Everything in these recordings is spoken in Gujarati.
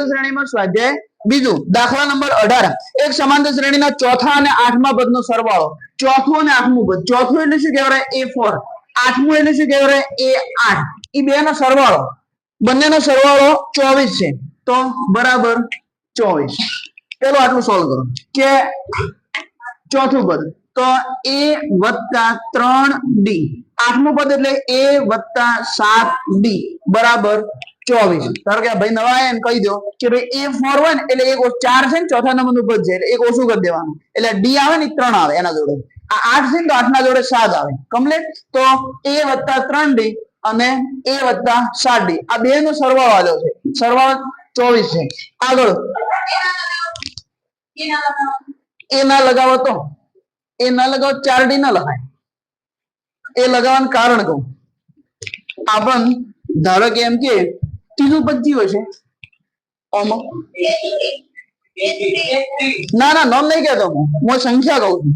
સમાંતર શ્રેણીમાં સ્વાધ્યાય બીજું, દાખલા નંબર અઢાર. એક સમાંતર શ્રેણીના ચોથા અને આઠમા પદનો સરવાળો. ચોથું અને આઠમું પદ. ચોથું એટલે શું કહેવાય? એ ફોર આઠમું એટલે શું કહેવાય? એ આઠ. એ બે સરવાળો. બંનેનો સરવાળો ચોવીસ છે. તો બરાબર ચોવીસ. પેલો આટલું સોલ્વ કરો. કે ચોથું પદ. તો એ વત્તા ત્રણ ડી. આઠમું પદ એટલે એ વત્તા સાત ડી. બરાબર ચોવીસ. ધારો કે ભાઈ નવા આવ્યા ને કહી દો કે ભાઈ એ ફોર હોય ને એટલે એક ચાર છે ને ચોથા નંબરનું પદ છે એટલે એક ઓછું કરી દેવાનું. એટલે ડી આવે ને ત્રણ આવે એના જોડે. આ આઠ છે ને તો આઠના જોડે સાત આવે. કમ્પ્લીટ તો એ વત્તા ત્રણ ડી અને એ વત્તા સાત ડી આ બે નો સરવાળો છે. સરવાળો ચોવીસ છે. આગળ. એ ના લગાવો તો? એ ના લગાવો ચાર ડી ના લખાય. એ લગાવવાનું કારણ કહું. આપણ ધારો કે એમ કે ત્રીજું પદ કયું હશે ના ના નામ નહીં કહેતો હું. હું સંખ્યા કહું છું.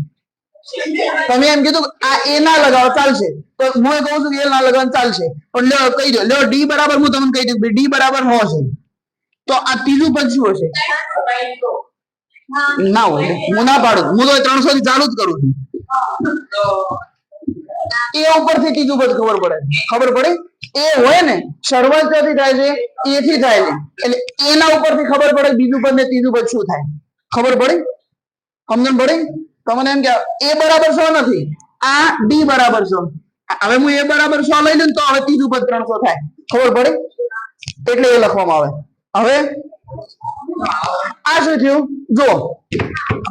તમે એમ કીધું આ એ ના લગાવો ચાલશે. તો હું એ કહું છું કે એ ના લગાવવાનું ચાલશે. પણ લ્યો કહી દો લ્યો ડી બરાબર હું તમને કહી દઉં ડી બરાબર હો છે. તો આ ત્રીજું પદ શું હશે ના હોય. હું ના પાડું. હું તો ત્રણસો થી ચાલુ જ કરું છું. એ ઉપરથી ત્રીજું પદ ખબર પડે. ખબર પડે? એ હોય ને, શરૂઆત ક્યાંથી થાય છે? એ થી થાય છે. એટલે એના ઉપરથી ખબર પડે બીજું પદ ને ત્રીજું પદ શું થાય. ખબર પડી? સમજણ પડી? તમને એમ કે એ બરાબર સો નથી. આ ડી બરાબર સો. હવે હું એ બરાબર સો લઈ લઉં તો હવે ત્રીજું પદ ત્રણસો થાય. ખબર પડી? એટલે એ લખવામાં આવે. હવે આ શું થયું? જો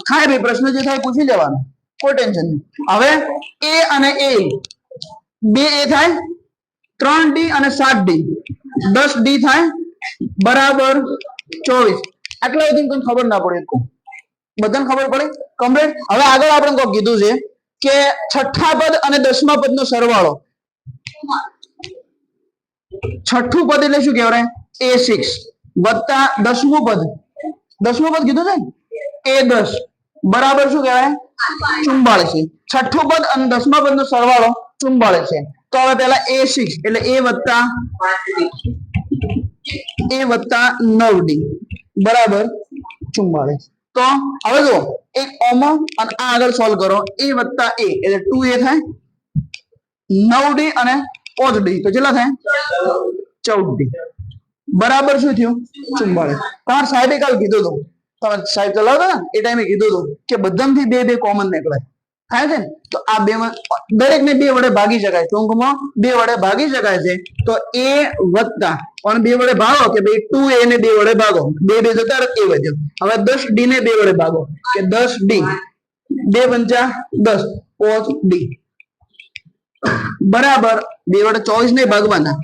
થાય ભાઈ, પ્રશ્ન જે થાય પૂછી લેવાનો. કોઈ ટેન્શન નહીં. હવે એ અને એ. બે એ થાય? ત્રણ ડી અને સાત ડી દસ ડી થાય, બરાબર ચોવીસ. આટલા સુધી કોઈ ખબર ના પડે બધાને ખબર પડે? કમ્પ્લેટ હવે આગળ આપણે કોઈ કીધું છે કે છઠ્ઠા પદ અને દસમા પદ નો સરવાળો. છઠ્ઠું પદ એટલે શું કહેવાય? એ સિક્સ વત્તા દસમું પદ. દસમું પદ કીધું છે એ દસ. બરાબર શું કહેવાય? ચુમ્બાળીસ છઠ્ઠું પદ અને દસમા પદ નો સરવાળો ચુમ્બાળીસ છે. તો હવે પેલા એ સિક્સ એટલે એ વત્તા એ વત્તા નવ ડી. બરાબર? ચુમ્માળીસ. તો હવે જો એક ઓમો અને આ આગળ સોલ્વ કરો. એ વત્તા એ એટલે ટુ એ થાય નવ ડી અને પાંચ ડી. તો કેટલા થાય? ચૌદ ડી. બરાબર શું થયું? ચુમ્માળીસ. તમારે સાહેબે કાલ કીધું હતું. તમે સાહેબ ચલાવતા ને એ ટાઈમે કીધું હતું કે બધામાંથી બે બે કોમન નીકળે. થાય છે તો આ બે દરેક ને બે વડે ભાગી શકાય. ટૂંકમાં બે વડે ભાગી શકાય છે. તો એ વત્તા, પણ બે વડે ભાગો કે ભાઈ ટુ એ ને બે વડે ભાગો? બે બે જતા એ વધ્યો હવે દસ ડી ને બે વડે ભાગો. કે દસ ડી. બે પંચા દસ પોચ ડી. બરાબર, બે વડે ચોવીસ ને ભાગવાના.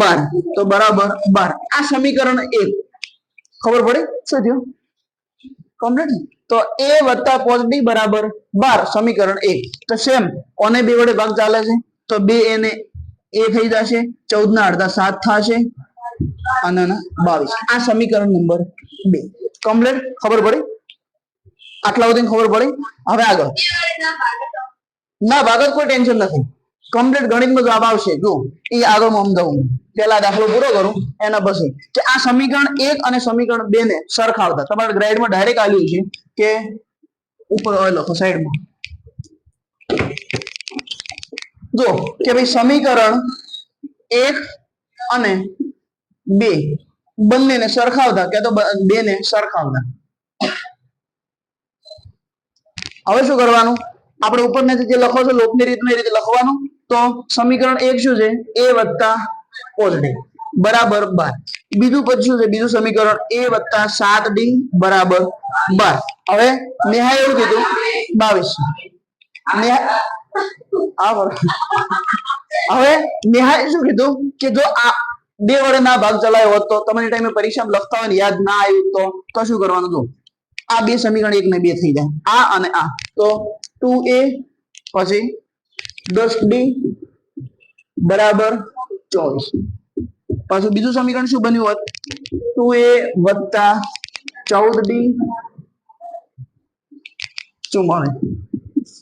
બાર. તો બરાબર બાર. આ સમીકરણ એક. ખબર પડી? શું થયું કમ્પ્લીટ તો એ વત્તા કોસ બી બરાબર બાર, સમીકરણ એ તો સેમ કોને બે વડે ભાગ ચાલે છે, તો બે એને એ થઈ જશે ચૌદ ના અડધા સાત થશે, અને બાવીસ. આ સમીકરણ નંબર બે. કમ્પ્લીટ ખબર પડી? આટલા સુધી ખબર પડી? હવે આગળ. ના ભાગત કોઈ ટેન્શન નથી. કમ્પ્લીટ ગણિતમાં જવાબ આવશે. જો એ આગળ હું સમજાવું. પેલા દાખલો પૂરો કરું, એના પછી. કે આ સમીકરણ એક અને સમીકરણ બે ને સરખાવતા. તમારા ગ્રાઇડમાં ડાયરેક્ટ આવ્યું છે કે ઉપર લખો સાઈડમાં જો કે ભાઈ સમીકરણ એક અને બે બંનેને સરખાવતા, કે તો બે ને સરખાવતા. હવે શું કરવાનું? આપણે ઉપર જે લખો છો લોપની રીતની રીતે લખવાનું. તો સમીકરણ એક શું છે? એ વત્તા પોઝિટિવ બરાબર બાર. બીજું પદ શું છે? બીજું સમીકરણ એ વત્તા સાત ડી બરાબર બાર. હવે નેહા એવું કીધું, બાવીસ. હવે નેહાએ શું કીધું? કે જો આ બે વડે ના ભાગ ચલાવ્યો હોત તો તમને ટાઈમે પરીક્ષામાં લખતા હોય યાદ ના આવ્યું તો તો શું કરવાનું હતું? આ બે સમીકરણ એક ને બે થઈ જાય. આ અને આ. તો ટુ એ પછી દસ ડી બરાબર ચોવીસ. પાછું બીજું સમીકરણ શું બન્યું હોત? ટુ એ વત્તા ચૌદ ડી ચુમ્માળીસ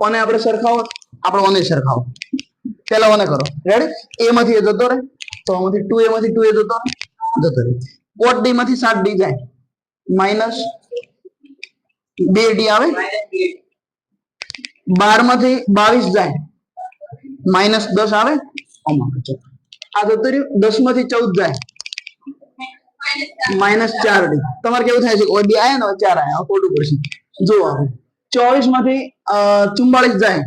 કોને આપણે સરખાવો આપણે ઓને સરખાવો. પેલા ઓને કરો. રેડી એ માંથી એ જતો રહે. તો આમાંથી ટુ એ માંથી ટુ એ જતો જતો રહે. કોટ ડી માંથી સાત ડી જાય. માઇનસ બે ડી આવે. બારમાંથી બાવીસ જાય. માઇનસ દસ આવે આ જતું રહ્યું દસમાંથી ચૌદ જાય. માઇનસ ચાર ડી તમારે કેવું થાય છે? ઓ બી આયા ને ચાર આયા, ખોટું પડશે. જો ચોવીસમાંથી ચુમ્બાળીસ જાય.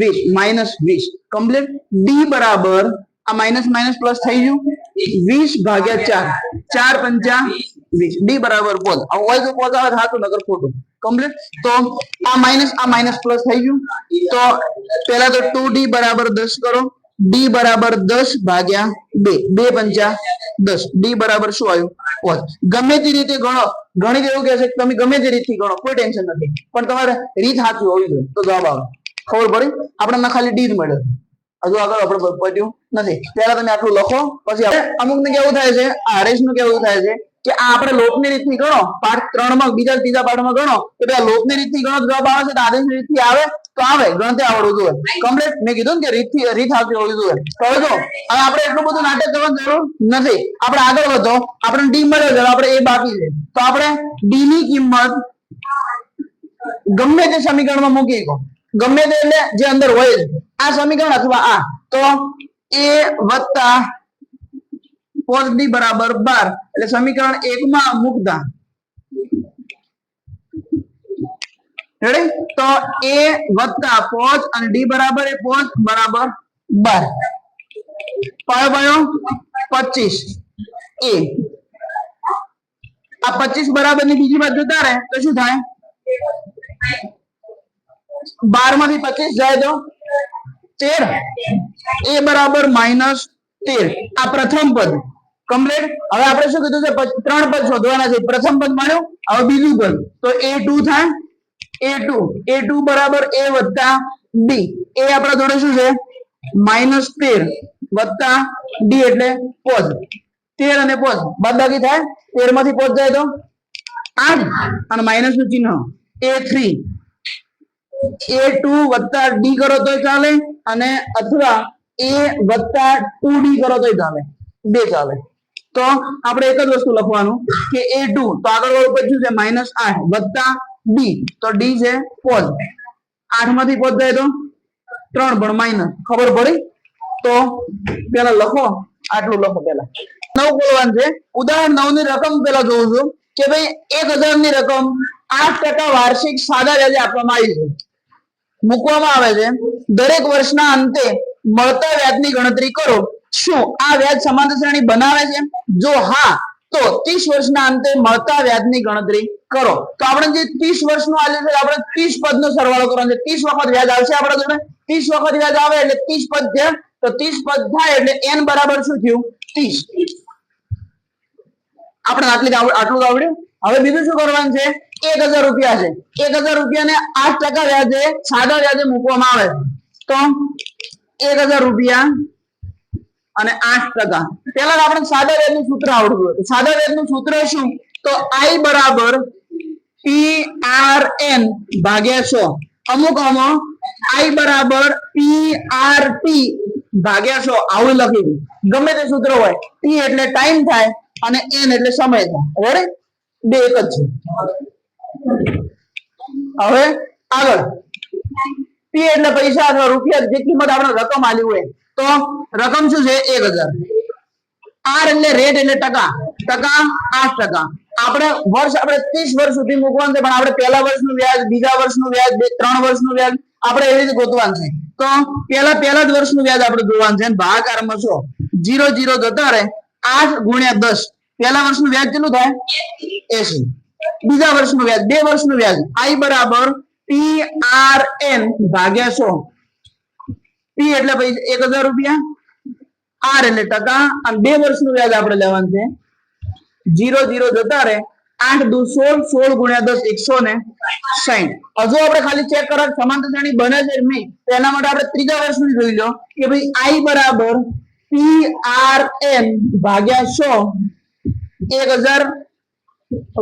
વીસ માઇનસ વીસ. કમ્પ્લીટ. ડી બરાબર, આ માઇનસ માઇનસ પ્લસ થઈ ગયું. વીસ ભાગ્યા ચાર. ચાર પંચા વીસ ડી બરાબર પોઝ હવે હોય તો પોઝ આવે સાચું નગર ખોટું. કમ્પ્લીટ તો આ માઇનસ આ માઇનસ પ્લસ થઈ ગયું. તો પેલા તો ટુ ડી બરાબર દસ કરો. ડી બરાબર દસ ભાગ્યા બે. બે પંચા દસ. ડી બરાબર શું આવ્યું? પોઝ ગમે તે રીતે ગણો. ગણિત એવું કહે કે તમે ગમે તે રીતથી ગણો. કોઈ ટેન્શન નથી. પણ તમારે રીત સાચી હોવી જોઈએ. તો જવાબ આવે. ખબર પડી? આપણને ખાલી ડી જ મળે. હજુ આગળ આપણે પટ્યું નથી. પહેલા તમે આટલું લખો. પછી અમુક ને કેવું થાય છે? આ હરેશનું કેવું થાય છે? કે આ આપણે લોકની રીતની ગણો, પાઠ ત્રણમાં બીજા ત્રીજા પાઠમાં ગણો, તો પેલા લોકની રીતની ગણો જવાબ આવે છે, તો આદેશની રીતથી આવે, તો આવે, ગણતરી આવડવું જોઈએ. કમ્પ્લીટ મેં કીધું ને કે રીતથી, રીત આવતી હોવી જોઈએ. તો જો, હવે આપણે એટલું બધું નાટક કરવાની જરૂર નથી. આપણે આગળ વધો. આપણે ડી મળ્યો છે, આપણે એ બાકી છે. તો આપણે ડી ની કિંમત ગમે તે સમીકરણમાં મૂકી દો ગમે તે એટલે જે અંદર હોય આ સમીકરણ અથવા આ. તો એ વત્તા cos d બરાબર બાર એટલે સમીકરણ એક માં મૂકતા રેડી તો a વત્તા cos અને d બરાબર એ cos બરાબર બાર. પાયો પાયો? પચીસ. એ. આ પચીસ બરાબરની બીજી બાજુ જતા રહે, તો શું થાય? બારમાંથી પચીસ જાય તો તેર. એ બરાબર માઇનસ તેર. આ પ્રથમ પદ. કમ્પ્લીટ હવે આપણે શું કીધું છે? ત્રણ પદ શોધવાના છે. પ્રથમ પદ મળ્યું હવે બીજું પદ. તો એ ટુ થાય. એ ટુ. એ ટુ બરાબર એ વત્તા ડી. એ આપણા જોડે શું છે? માઇનસ તેર વત્તા ડી એટલે પદ. તેર અને પોઝ બાદબાકી થાય. તેરમાંથી પદ જાય તો? આઠ. અને માઇનસનું ચિહ્ન? A three. એ ટુ વત્તા ડી કરો તો ચાલે. અને અથવા એ વત્તા ટુ કરો તો ચાલે બે ચાલે. તો આપણે એક જ વસ્તુ લખવાનું કે એ તો આગળ વાળું પછી છે? માઇનસ આઠ, વત્તા ડી. તો ડી છે પોઝ આઠમાંથી પોઝ જાય તો ત્રણ, પણ માઇનસ. ખબર પડી? તો પેલા લખો. આટલું લખો પેલા. નવ બોલવાનું છે. ઉદાહરણ નવની રકમ પેલા જોઉં છું કે ભાઈ એક હજારની રકમ આઠ ટકા વાર્ષિક સાદા વ્યાજે આપવામાં આવી છે. મૂકવામાં આવે છે. દરેક વર્ષના અંતે મળતા વ્યાજની ગણતરી કરો. શું આ વ્યાજ સમાંતર શ્રેણી બનાવે છે? જો હા, તો 30 વર્ષના અંતે મળતા વ્યાજની ગણતરી કરો. તો આપણે જે 30 વર્ષનું આલ્યું છે, આપણે 30 પદનો સરવાળો કરવાનો છે. 30 વખત વ્યાજ આવશે આપણા જોડે? 30 વખત વ્યાજ આવે એટલે 30 પદ થયા તો 30 પદ થાય એટલે એન બરાબર શું થયું? 30 આપણે આટલી આટલું આવડ્યું? હવે બીજું શું કરવાનું છે? એક હજાર રૂપિયા છે. એક હજાર રૂપિયાને આઠ ટકા વ્યાજે, સાદા વ્યાજે મૂકવામાં આવે. તો એક હજાર રૂપિયા અને આઠ ટકા. પેલા આપણે સાદા વ્યાજનું સૂત્ર આવડતું હતું. સાદા વ્યાજનું સૂત્ર શું? તો આઈ બરાબર પી આર એન ભાગ્યા સો અમુક અમો આઈ બરાબર પી આર ટી ભાગ્યા સો આવું લખી દઉં. ગમે તે સૂત્ર હોય. ટી એટલે ટાઈમ થાય અને એન એટલે સમય થાય. બરાબર બે એક જ છે. હવે આગળ. પી એટલે પૈસા અથવા રૂપિયા જે કિંમત આપણે રકમ આલી હોય, તો રકમ શું છે? એક હજાર. આર એટલે રેટ એટલે ટકા. ટકા આઠ ટકા. આપણે વર્ષ, આપણે ત્રીસ વર્ષ સુધી મૂકવાનું છે, પણ આપણે પહેલા વર્ષનું વ્યાજ, બીજા વર્ષનું વ્યાજ ત્રણ વર્ષનું વ્યાજ આપણે એવી રીતે ગોતવાનું છે. તો પહેલા પહેલા જ વર્ષનું વ્યાજ આપણે જોવાનું છે. ભાગાકારમાં છો જીરો જીરો જતા રહે આઠ ગુણ્યા દસ. પહેલા વર્ષનું વ્યાજ કેટલું થાય? એસી. બીજા વર્ષનું વ્યાજ, બે વર્ષનું વ્યાજ. આઈ બરાબર પી આર એન ભાગ્યા સો. પી એટલે પૈસા એક હજાર રૂપિયા. આર એટલે ટકા. અને બે વર્ષનું વ્યાજ આપણે લેવાનું છે. જીરો જીરો જતા રહે. આઠ દુ સોળ સોળ ગુણ્યા દસ, એકસો ને સાઈઠ. હજુ આપણે ખાલી ચેક કરો સમાંતર શ્રેણી બને છે નહીં, તો એના માટે આપણે ત્રીજા વર્ષનું જોઈ લો કે ભાઈ આઈ બરાબર પી આર એન ભાગ્યા સો, એક હજાર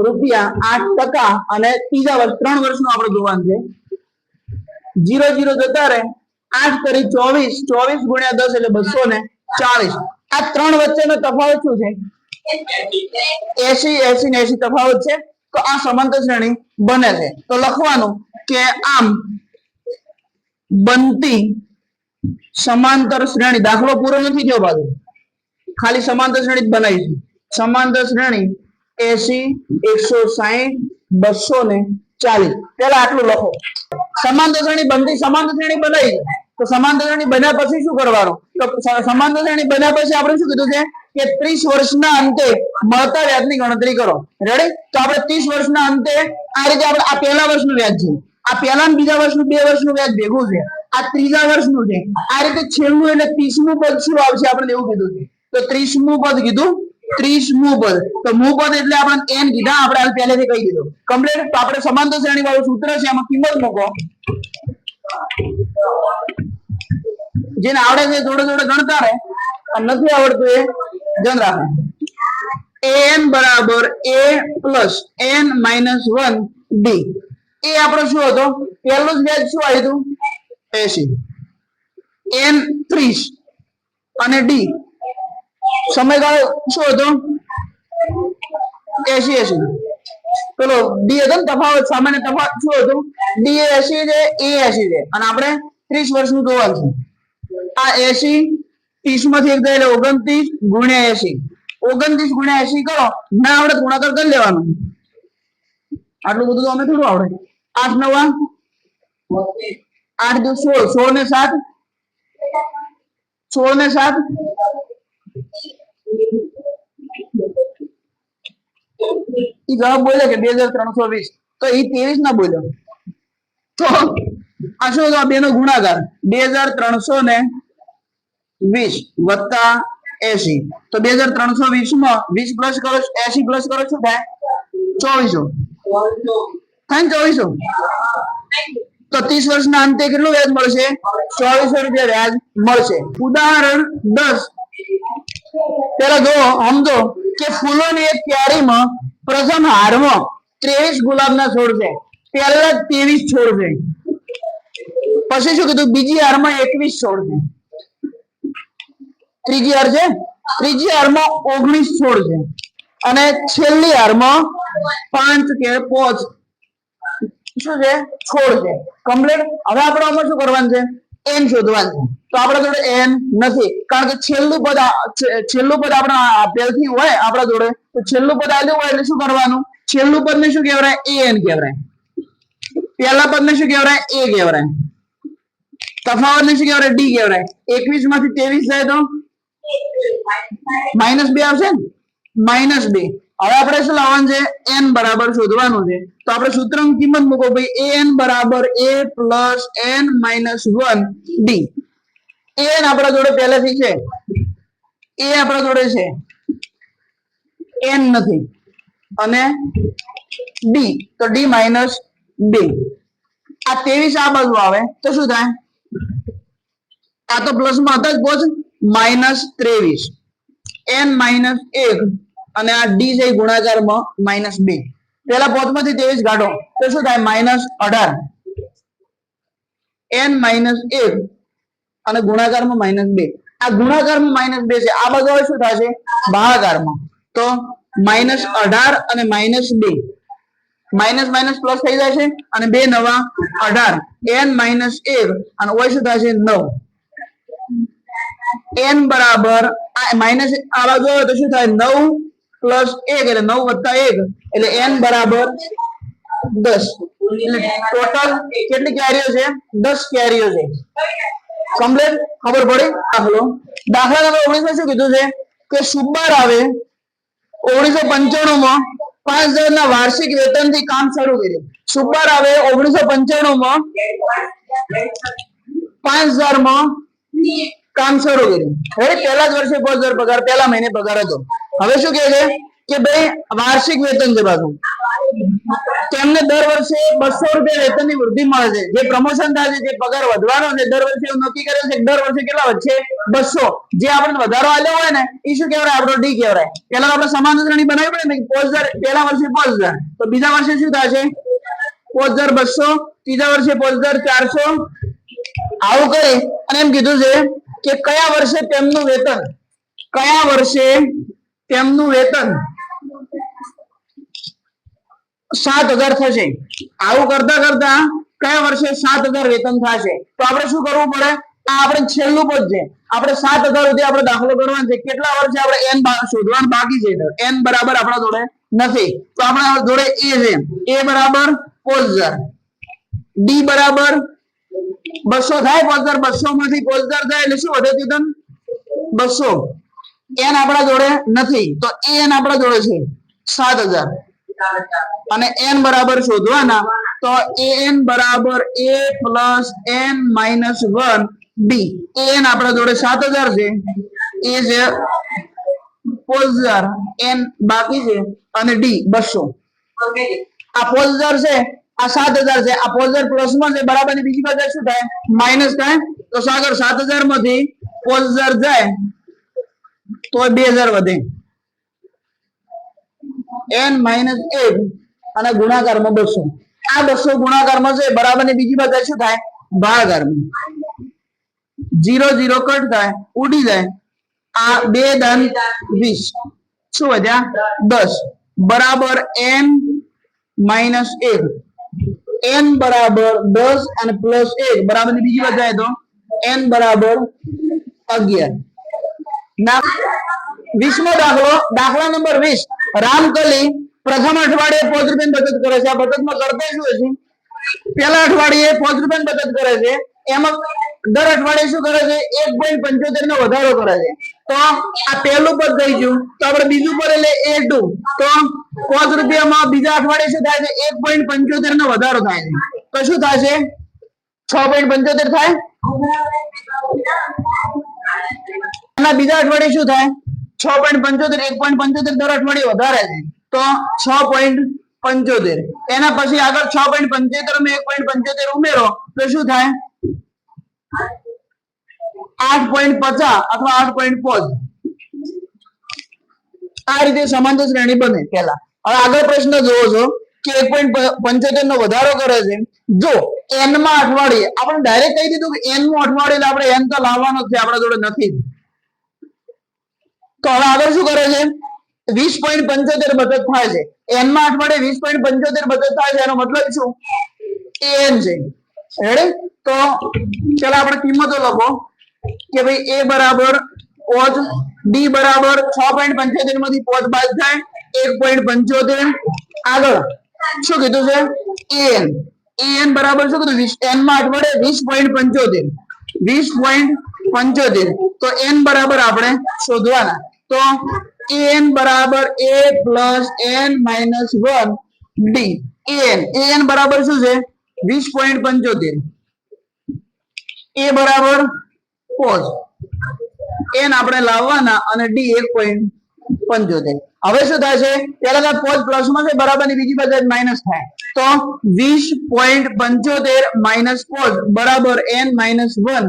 રૂપિયા આઠ ટકા અને ત્રીજા વર્ષ ત્રણ વર્ષનું આપણે જોવાનું છે. જીરો જીરો જતા રહે. આઠ કરી ચોવીસ ચોવીસ ગુણ્યા દસ એટલે બસો ને ચાલીસ આ ત્રણ વચ્ચેનો તફાવત શું છે? એસી એસી ને એસી તફાવત છે. તો આ સમાંતર શ્રેણી બને છે. તો લખવાનું કે આમ બનતી સમાંતર શ્રેણી દાખલો પૂરો નથી થયો બાજુ. ખાલી સમાંતર શ્રેણી જ બનાવી છે સમાંતર શ્રેણી એસી, એકસો સાહીઠ, બસો ને ચાલીસ. પેલા આટલું લખો. સમાંતર શ્રેણી બનતી સમાંતર શ્રેણી બનાવી. તો સમાંતર શ્રેણી બન્યા પછી શું કરવાનું? તો સમાંતર શ્રેણી બન્યા પછી આપણે શું કીધું છે? કે ત્રીસ વર્ષના અંતે મળતા વ્યાજની ગણતરી કરો. રેડી તો આપણે ત્રીસ વર્ષના અંતે આ રીતે આપણે, આ પહેલા વર્ષનું વ્યાજ છે. આ પહેલા બીજા વર્ષનું, બે વર્ષનું વ્યાજ ભેગું છે. આ ત્રીજા વર્ષનું છે. આ રીતે છેલ્લું એટલે ત્રીસમું પદ શું આવશે? આપણે એવું કીધું છે. તો ત્રીસમું પદ કીધું ત્રીસમું પદ તો મું એટલે આપણે એન કીધા, આપણે હાલ પહેલેથી કહી દીધું. કમ્પ્લીટ તો આપણે સમાંતર શ્રેણી વાળું સૂત્ર છે, એમાં કિંમત મૂકો. જેને આવડે છે જોડે જોડે ગણતા રહે. નથી આવડતું એ, ધ્યાન રાખે. એન બરાબર a plus n minus one d. એ આપણો શું હતો? પહેલું જ વ્યાજ શું આવ્યું હતું? એસી એન ત્રીસ. અને ડી. સમયગાળો શું હતો? એસી એસી. પેલો ડી હતો ને તફાવત, સામાન્ય તફાવત શું હતું? ડી એસી છે એ એસી છે. અને આપણે ત્રીસ વર્ષનું જોવાનું છે. આ એસી ત્રીસમાંથી એક એટલે ઓગણત્રીસ ગુણ્યા એસી. ઓગણત્રીસ ગુણ્યા એસી કરો, ના આવડે ગુણાકાર કરી લેવાનું. આટલું બધું તો અમે થોડું આવડે. આઠ, નવા? આઠ દુ સોળ. સોળ ને સાત? સોળ ને સાત? ઈ જવાબ બોલ્યો કે બે હજાર ત્રણસો વીસ. તો એ ત્રેવીસ ના બોલ્યો. તો આ શું? આ બેનો ગુણાકાર. બે હજાર ત્રણસો ને વીસ વત્તા એસી તો બે હજાર ત્રણસો વીસમાં વીસ પ્લસ કરો એસી પ્લસ કરો શું થાય ચોવીસો. થાય ને ચોવીસો? તો ત્રીસ વર્ષના અંતે કેટલું વ્યાજ મળશે? ચોવીસો રૂપિયા વ્યાજ મળશે. ઉદાહરણ દસ. પેલા જો સમજો કે ફૂલોની એક ક્યારીમાં પ્રથમ હારમાં ત્રેવીસ ગુલાબના છોડ છે, પહેલા ત્રેવીસ છોડ છે. પછી શું કીધું? બીજી હારમાં એકવીસ છોડ છે. ત્રીજી હાર છે? ત્રીજી હારમાં ઓગણીસ છોડ છે. અને છેલ્લી હારમાં પાંચ કે પોચ, શું છે? છોડ છે. કમ્પ્લીટ? હવે આપણે આમાં શું કરવાનું છે? એન શોધવાનું. તો આપણા જોડે એન નથી. કારણ કે છેલ્લું પદ છેલ્લું પદ આપણા આપેલથી હોય આપણા જોડે. તો છેલ્લું પદ આવ્યું હોય એટલે શું કરવાનું? છેલ્લું પદ ને શું કહેવાય? એ એન કહેવાય. પહેલા પદ ને શું કહેવાય? એ કહેવાય. તફાવત ને શું કહેવાય? ડી કહેવાય. એકવીસમાંથી ત્રેવીસ જાય તો? માઇનસ બે આવશે ને? માઇનસ બે. હવે આપણે શું લાવવાનું છે? એન બરાબર શોધવાનું છે. તો આપણે સૂત્રની કિંમત મૂકો ભાઈ એન બરાબર a plus n minus one d n આપણા જોડે પહેલેથી છે? એ આપણા જોડે છે? એન નથી. અને ડી તો ડી માઇનસ બે આ ત્રેવીસ આ બાજુ આવે, તો શું થાય? આ તો પ્લસમાં હતા જ પહોંચ માઇનસ ત્રેવીસ. એન માઇનસ એક. અને આ ડી છે ગુણાકારમાં માઇનસ બે પેલા પોચમાંથી ત્રેવીસ કાઢો. તો શું થાય? માઇનસ અઢાર. એન માઇનસ એક અને ગુણાકારમાં માઇનસ બે. આ ગુણાકારમાં માઇનસ બે છે. આ હવે શું થશે? ભાગાકારમાં તો માઇનસ અઢાર અને માઇનસ બે. માઇનસ માઇનસ પ્લસ થઈ જશે અને બે નવા અઢાર. એન માઇનસ એક. અને ઓય શું થશે? નવ. એન બરાબર માઇનસ આ બાજુ તો શું થાય? નવ પ્લસ એક એટલે નવ વત્તા એક એટલે એન બરાબર દસ. ટોટલ કેટલી કેરીઓ છે? દસ કેરીઓ છે. કમ્પ્લેટ? ખબર પડી? દાખલો દાખલા નંબર ઓગણીસો શું કીધું છે? કે સુબાર આવે ઓગણીસો પંચાણું માં પાંચ હજાર ના વાર્ષિક વેતનથી કામ શરૂ કર્યું. સુબાર આવે ઓગણીસો પંચાણું માં પાંચ હજારમાં કામ શરૂ કર્યું. હવે પહેલા જ વર્ષે પાંચ હજાર પગાર, પહેલા મહિને પગાર હતો. હવે શું કહે છે? કે ભાઈ, વાર્ષિક વેતન છે પાછું તેમને દર વર્ષે બસો રૂપિયા વેતનની વૃદ્ધિ મળે છે. જે પ્રમોશન થાય છે, જે પગાર વધવાનો છે, દર વર્ષે એવું નક્કી કરે છે દર વર્ષે કેટલા વધશે? બસો. જે આપણને વધારો આલ્યો હોય ને એ શું કહેવાય? આપણો ડી કહેવાય. પેલા આપણે સમાન શ્રેણી બનાવી પડે ને પોચ પહેલા વર્ષે પોચ તો બીજા વર્ષે શું થશે? પોચ હજાર બસો, ત્રીજા વર્ષે પોચ હજાર ચારસો. આવું કરી અને એમ કીધું છે કે કયા વર્ષે તેમનું વેતન? કયા વર્ષે તેમનું વેતન સાત હજાર થશે. આવું કરતા કરતા કયા વર્ષે સાત હજાર વેતન થશે? તો આપણે શું કરવું પડે? આ આપણે છેલ્લું પદ છે. આપણે સાત હજાર સુધી આપણે દાખલો કરવાનો છે. કેટલા વર્ષે આપણે એન શોધવાનું બાકી છે? એન બરાબર આપણા જોડે નથી. તો આપણા જોડે એ છે. એ બરાબર પોચ હજાર ડી બરાબર બસો. થાય પોચ બસો માંથી પોચ થાય એટલે શું વધે ચેતન બસો. એન આપણા જોડે નથી. તો એન આપણા જોડે છે. સાત અને એન બરાબર શોધવાના. તો એન બરાબર a plus n minus one આપણા જોડે સાત છે. એ છે પોચ હજાર. એન બાકી છે. અને ડી બસો. આ હજાર છે. આ સાત હજાર છે. આ પોઝર પ્લસમાં છે. બરાબર. બીજી બાજુ શું થાય? માઇનસ થાય? તો સાગર, સાત હજારમાંથી પોચ હજાર જાય. તો બે હજાર વધે. એન માઇનસ એક અને ગુણાકારમાં બસો. આ બસો ગુણાકારમાં છે બરાબર ને બીજી બાજુ શું થાય? ભાગાકારમાં. જીરો જીરો કટ થાય, ઉડી જાય. આ બે દન વીસ. શું વધ્યા દસ. બરાબર એન માઇનસ એક એન બરાબર દસ અને પ્લસ એક બરાબરની બીજી વાત જાય તો? એન બરાબર અગિયાર. વીસમો દાખલો, દાખલા નંબર વીસ. રામકલી પ્રથમ અઠવાડિયે પાંચ રૂપિયાની બચત કરે છે. આ બચતમાં કરતા શું છે? પહેલા અઠવાડિયે પાંચ રૂપિયાની બચત કરે છે. એમાં દર અઠવાડિયે શું કરે છે? એક પોઈન્ટ પંચોતેર નો વધારો કરે છે. તો આ પહેલું પદ થઈ ગયું. તો આપણે બીજું પદ એટલે એ ટુ. તો પાંચ રૂપિયામાં બીજા અઠવાડિયે શું થાય છે? એક પોઈન્ટ પંચોતેર નો વધારો થાય છે. તો શું થશે છ? પોઈન્ટ પંચોતેર થાય? એના બીજા અઠવાડિયે શું થાય? છ પોઈન્ટ પંચોતેર, એક પોઈન્ટ પંચોતેર દર અઠવાડિયે વધારે છે. તો છ પોઈન્ટ પંચોતેર. એના પછી આગળ છ પોઈન્ટ પંચોતેર એક પોઈન્ટ પંચોતેર ઉમેરો, તો શું થાય? આઠ પોઈન્ટ પચાસ અથવા આઠ પોઈન્ટ પાંચ. આ રીતે સમાંતર શ્રેણી બને પેલા હવે આગળ પ્રશ્ન જોવો છો કે એક પોઈન્ટ પંચોતેર નો વધારો કરે છે. જો એનમાં અઠવાડિયે, આપણે ડાયરેક્ટ કહી દીધું કે એનનું અઠવાડિયે આપણે એન તો લાવવાનો છે, આપણા જોડે નથી. તો હવે આગળ શું કરે છે? વીસ પોઈન્ટ પંચોતેર બચત થાય છે. એનમાં અઠવાડિયે વીસ પોઈન્ટ પંચોતેર બચત થાય છે, એનો મતલબ શું? એન છે. તો ચાલો આપણે કિંમતો લખો. કે ભાઈ એ બરાબર પોચ ડી બરાબર છ પોઈન્ટ પંચોતેરમાંથી પોચ બાદ થાય, એક પોઈન્ટ પંચોતેર. આગળ શું કીધું છે? એન એન બરાબર શું કીધું? એનમાં અઠવાડિયે વીસ પોઈન્ટ પંચોતેર. વીસ પોઈન્ટ પંચોતેર. તો એન બરાબર આપણે શોધવાના. તો એન બરાબર a plus n minus one d n n બરાબર શું છે? વીસ પોઈન્ટ પંચોતેર. એ બરાબર પોઝ એન આપણે લાવવાના અને ડી એક પોઈન્ટ પંચોતેર. હવે શું છે? પેલા તો પ્લસમાં છે, બરાબરની બીજી બાજુ માઇનસ થાય. તો વીસ પોઈન્ટ પંચોતેર માઇનસ પોઝ બરાબર એન માઇનસ વન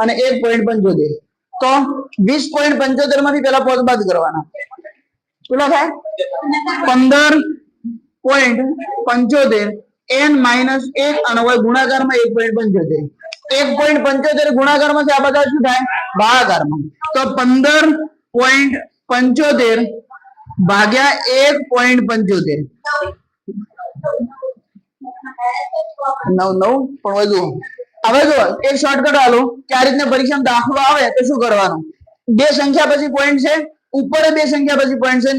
અને એક પોઈન્ટ પંચોતેર. તો વીસ પોઈન્ટ પંચોતેરમાંથી પેલા પોઝ બાદ કરવાના. કેટલો થાય? પંદર પોઈન્ટ પંચોતેર એન માઇનસ એક અને હોય ગુણાકારમાં એક પોઈન્ટ પંચોતેર. એક પોઈન્ટ પંચોતેર ગુણાકારમાં છે આ બધા શું થાય? ભાગાકારમાં. તો પંદર પોઈન્ટ પંચોતેર ભાગ્યા એક પોઈન્ટ પંચોતેર. નવ નવ? પણ વધુ. હવે જો એક શોર્ટકટ આલું કે આ રીતના પરીક્ષામાં દાખલો આવે તો શું કરવાનું? બે સંખ્યા પછી પોઈન્ટ છે, ઉપર બે સંખ્યા પછી પોઈન્ટ છે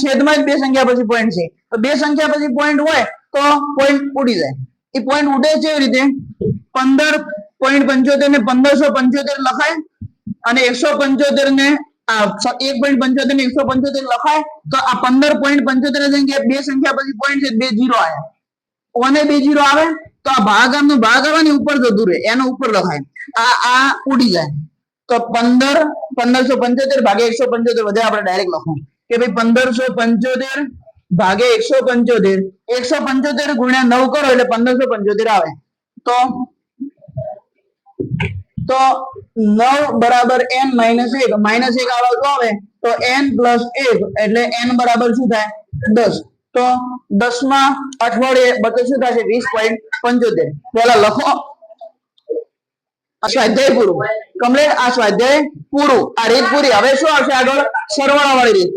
છેદમાં બે સંખ્યા પછી પોઈન્ટ છે. તો બે સંખ્યા પછી પોઈન્ટ હોય તો પોઈન્ટ ઉડી જાય. એ પોઈન્ટ ઉડે છે એવી રીતે? પંદર પોઈન્ટ પંચોતેર ને પંદરસો પંચોતેર લખાય અને એકસો પંચોતેર ને એક પોઈન્ટ પંચોતેર ને એકસો પંચોતેર લખાય તો આ પંદર પોઈન્ટ પંચોતેર સંખ્યા બે સંખ્યા પછી પોઈન્ટ છે, બે જીરો આવે. ઓને બે જીરો આવે? તો આ ભાગ આવવાની ઉપર જતું રહે, એનો ઉપર લખાય. આ આ ઉડી જાય. તો પંદર, પંદરસો પંચોતેર ભાગે એકસો પંચોતેર વધે આપણે ડાયરેક્ટ લખો કે ભાઈ પંદરસો પંચોતેર ભાગે એકસો પંચોતેર. એકસો પંચોતેર ગુણ્યા નવ કરો એટલે પંદરસો પંચોતેર આવે. તો તો નવ બરાબર એન માઇનસ એક. માઇનસ એક આ બાજુ આવે? તો એન પ્લસ એક. એટલે એન બરાબર શું થાય? દસ. તો દસમા અઠવાડિયે બધું શું થશે? વીસ પોઈન્ટ પંચોતેર. પેલા લખો. સ્વાધ્યાય પૂરું. કમલેટ આ સ્વાધ્યાય પૂરું. આ રીત પૂરી. હવે શું આવશે આગળ? સરવાળા વાળી રીત.